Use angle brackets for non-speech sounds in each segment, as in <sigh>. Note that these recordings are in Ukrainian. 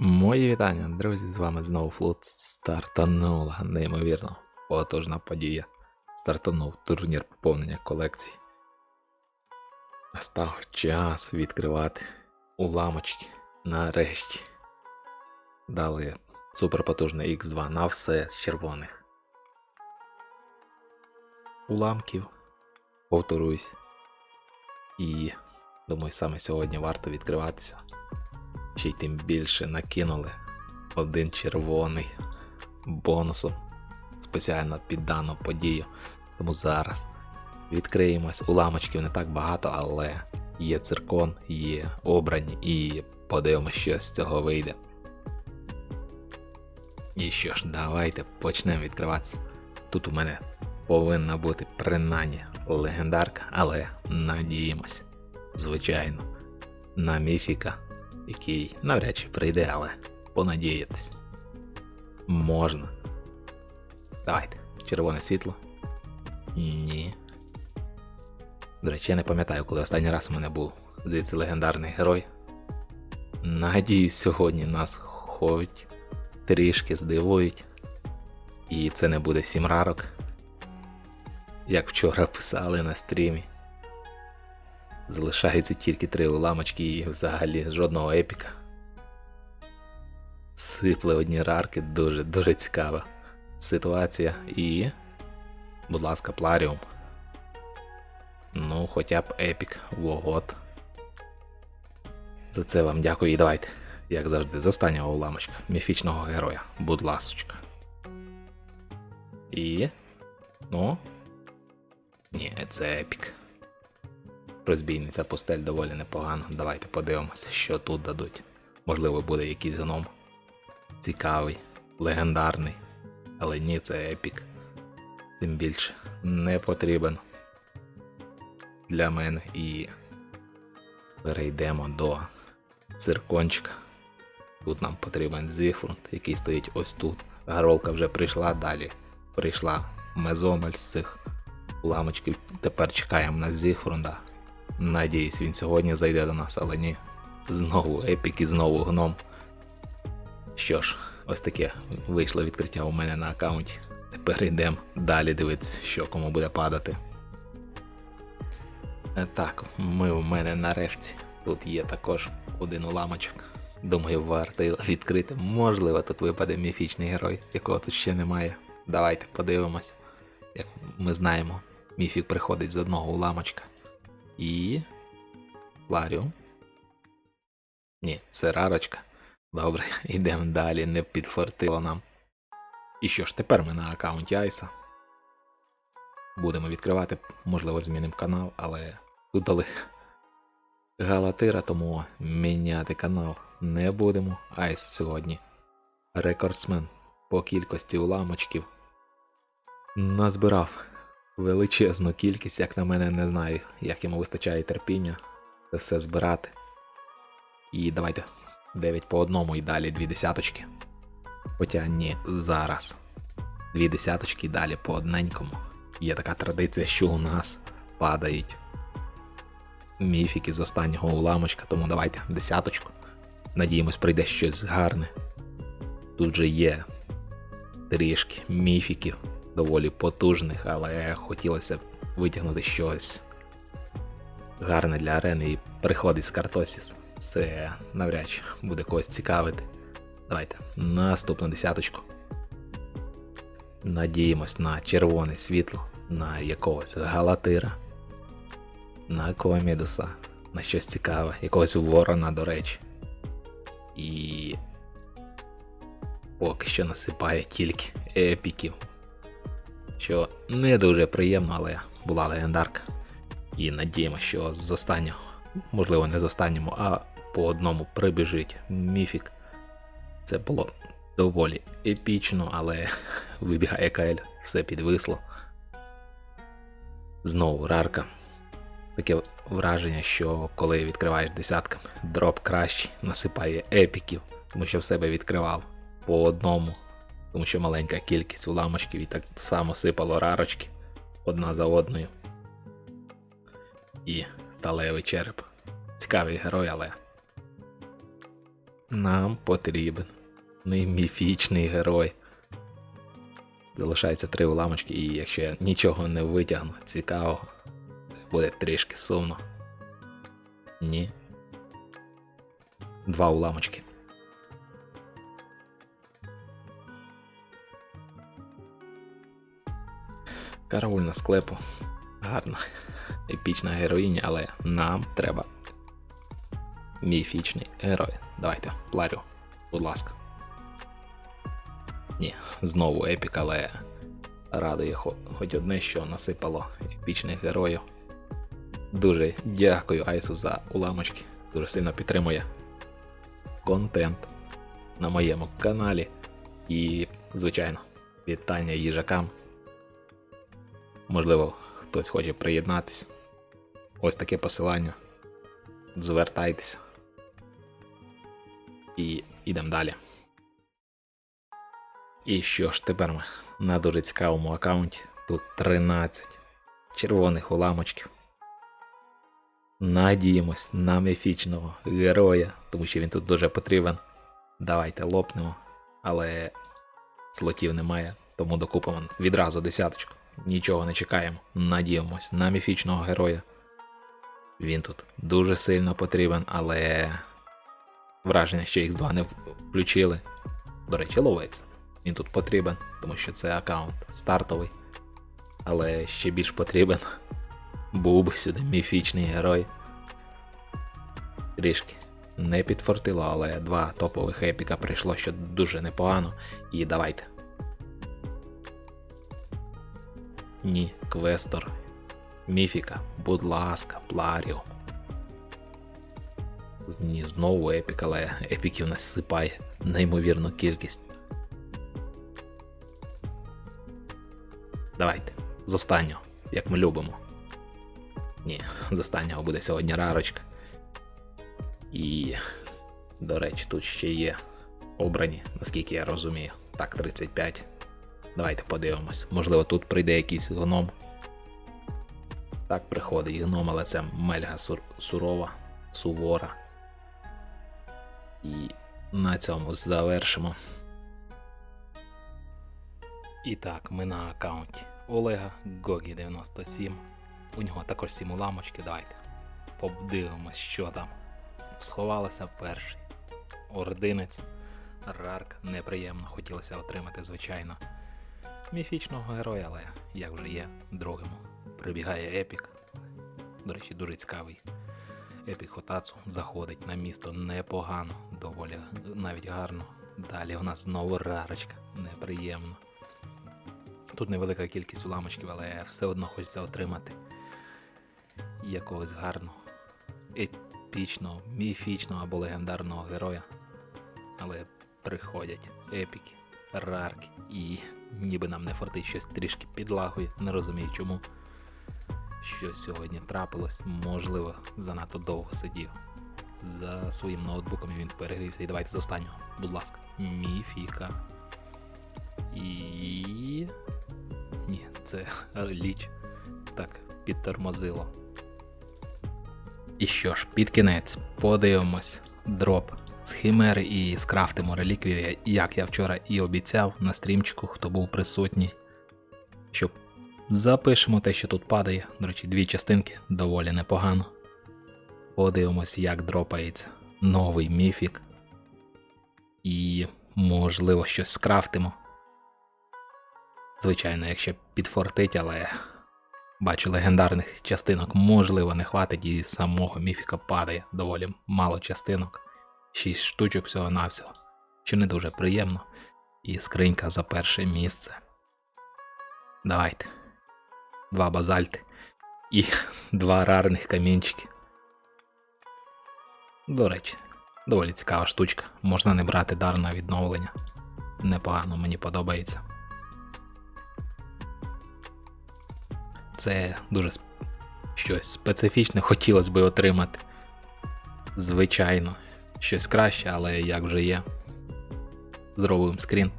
Мої вітання, друзі, з вами знову флот стартанула неймовірно потужна подія. Стартанув турнір поповнення колекцій. Настав час відкривати уламочки нарешті. Дали суперпотужний X2 на все з червоних. Уламків. Повторюсь. І думаю, саме сьогодні варто відкриватися ще й тим більше накинули один червоний бонусом спеціально під дану подію. Тому зараз відкриємось. Уламочків не так багато, але є циркон, є обрані і подивимось, що з цього вийде. І що ж, давайте почнемо відкриватися. Тут у мене повинна бути принаймні легендарка, але надіємось, звичайно, на міфіка який навряд чи прийде, але понадіятись. Можна. Давайте. Червоне світло. Ні. До речі, я не пам'ятаю, коли останній раз у мене був звідси легендарний герой. Надіюсь, сьогодні нас хоч трішки здивують. І це не буде сім рарок. Як вчора писали на стрімі. Залишається тільки три уламочки і взагалі жодного епіка. Сипле одні рарки, дуже дуже цікава ситуація. І. Будь ласка, пларіум. Ну, хоча б епік вогот. За це вам дякую і давайте, як завжди, з останнього уламочка міфічного героя. Будь ласочка. І. Ну. Ні, це епік. Розбійниця пустель доволі непогано. Давайте подивимося, що тут дадуть. Можливо, буде якийсь гном. Цікавий, легендарний. Але ні, це епік. Тим більше не потрібен для мене і перейдемо до циркончика. Тут нам потрібен Зіфрунт, який стоїть ось тут. Гаролка вже прийшла далі. Прийшла мезомель з цих уламочків. Тепер чекаємо на Зіфрунда. Надіюсь, він сьогодні зайде до нас, але ні. Знову епік і знову гном. Що ж, ось таке вийшло відкриття у мене на аккаунті. Тепер йдемо далі дивитися, що кому буде падати. Е, Так, ми у мене на рефці. Тут є також один уламочок. Думаю, варто його відкрити. Можливо, тут випаде міфічний герой, якого тут ще немає. Давайте подивимось. Як ми знаємо, міфік приходить з одного уламочка. І. Ларіум. Ні, це рарочка. Добре, <laughs> йдемо далі, не підфартило нам. І що ж, тепер ми на аккаунті Айса. Будемо відкривати, можливо, змінимо канал, але тут дали <laughs> галатира, тому міняти канал не будемо. Айс сьогодні. Рекордсмен по кількості уламочків. Назбирав величезну кількість, як на мене, не знаю, як йому вистачає терпіння це все збирати. І давайте 9 по одному і далі дві десяточки. Хоча ні, зараз. Дві десяточки і далі по одненькому. Є така традиція, що у нас падають міфіки з останнього уламочка, тому давайте десяточку. Надіємось, прийде щось гарне. Тут же є трішки міфіків доволі потужних, але хотілося б витягнути щось гарне для арени і приходить з Картосіс. Це навряд чи буде когось цікавити. Давайте наступну десяточку. Надіємось на червоне світло, на якогось галатира, на Комідуса, на щось цікаве, якогось ворона, до речі. І поки що насипає тільки епіків що не дуже приємно, але була легендарка. І надіємося, що з останнього, можливо, не з останнього, а по одному прибіжить міфік. Це було доволі епічно, але <laughs> вибігає Каель, все підвисло. Знову рарка. Таке враження, що коли відкриваєш десятками, дроп кращий, насипає епіків, тому що в себе відкривав по одному тому що маленька кількість уламочків і так само сипало рарочки одна за одною. І сталевий череп. Цікавий герой, але Нам потрібен не міфічний герой. Залишається три уламочки, і якщо я нічого не витягну цікавого, буде трішки сумно. Ні. Два уламочки. Караульна склепу. Гарна, епічна героїня, але нам треба міфічний герой. Давайте, пларю, будь ласка. Ні, знову епік, але радує хоч одне, що насипало епічних героїв. Дуже дякую Айсу за уламочки. Дуже сильно підтримує контент на моєму каналі. І, звичайно, вітання їжакам. Можливо, хтось хоче приєднатися. Ось таке посилання. Звертайтеся. І йдемо далі. І що ж тепер ми на дуже цікавому аккаунті. Тут 13 червоних уламочків. Надіємось на міфічного героя, тому що він тут дуже потрібен. Давайте лопнемо. Але слотів немає, тому докупимо відразу десяточку. Нічого не чекаємо. Надіємось на міфічного героя. Він тут дуже сильно потрібен, але враження, що X2 не включили. До речі, ловець. Він тут потрібен, тому що це аккаунт стартовий. Але ще більш потрібен. <laughs> Був би сюди міфічний герой. Трішки не підфортило, але два топових епіка прийшло, що дуже непогано. І давайте. Ні, Квестор. Міфіка, будь ласка, Пларіум. Ні, знову епік, але епіків нас сипає неймовірну кількість. Давайте, з останнього, як ми любимо. Ні, з останнього буде сьогодні рарочка. І, до речі, тут ще є обрані, наскільки я розумію. Так, 35. Давайте подивимось. Можливо, тут прийде якийсь гном. Так, приходить гном, але це мельга сур- сурова, сувора. І на цьому завершимо. І так, ми на аккаунті Олега Гогі 97. У нього також 7 уламочки. Давайте подивимось, що там. Сховалося перший. Ординець. Рарк неприємно хотілося отримати, звичайно. Міфічного героя, але як вже є, другим. Прибігає епік. До речі, дуже цікавий. Епік Хотацу заходить на місто непогано, доволі навіть гарно. Далі у нас знову рарочка, неприємно. Тут невелика кількість уламочків, але все одно хочеться отримати якогось гарного, епічного, міфічного або легендарного героя. Але приходять епіки, рарки, і ніби нам не фортить щось трішки підлагує, не розумію чому. Що сьогодні трапилось, можливо, занадто довго сидів. За своїм ноутбуком він перегрівся. І давайте з останнього, будь ласка, міфіка. І. Ні, це <laughs> ліч. Так, підтормозило. І що ж, під кінець подивимось дроп з химери і скрафтимо реліквію, як я вчора і обіцяв на стрімчику, хто був присутній. Щоб запишемо те, що тут падає. До речі, дві частинки доволі непогано. Подивимось, як дропається новий міфік. І, можливо, щось скрафтимо. Звичайно, якщо підфортить, але бачу легендарних частинок, можливо, не хватить і самого міфіка падає доволі мало частинок. 6 штучок всього навсього що не дуже приємно. І скринька за перше місце. Давайте. Два базальти і <laughs> два рарних камінчики. До речі, доволі цікава штучка. Можна не брати дар на відновлення. Непогано мені подобається. Це дуже щось специфічне хотілося би отримати. Звичайно, щось краще, але як вже є. Зробимо скрін.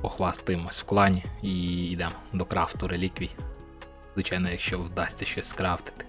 Похвастаємось в клані і йдемо до крафту реліквій. Звичайно, якщо вдасться щось скрафтити.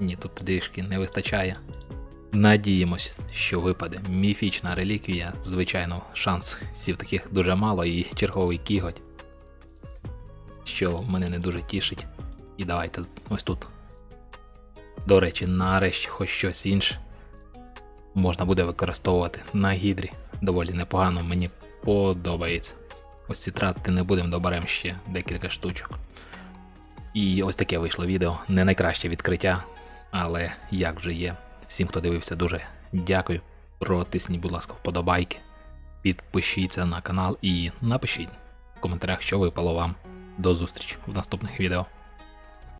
Ні, тут трішки не вистачає. Надіємось, що випаде міфічна реліквія. Звичайно, шансів таких дуже мало і черговий кіготь, що мене не дуже тішить. І давайте ось тут. До речі, нарешті хоч щось інше можна буде використовувати на гідрі. Доволі непогано, мені подобається. Ось ці тратити не будемо, доберемо ще декілька штучок. І ось таке вийшло відео. Не найкраще відкриття, але як же є. Всім, хто дивився, дуже дякую. Протисніть, будь ласка, вподобайки. Підпишіться на канал і напишіть в коментарях, що випало вам. До зустрічі в наступних відео.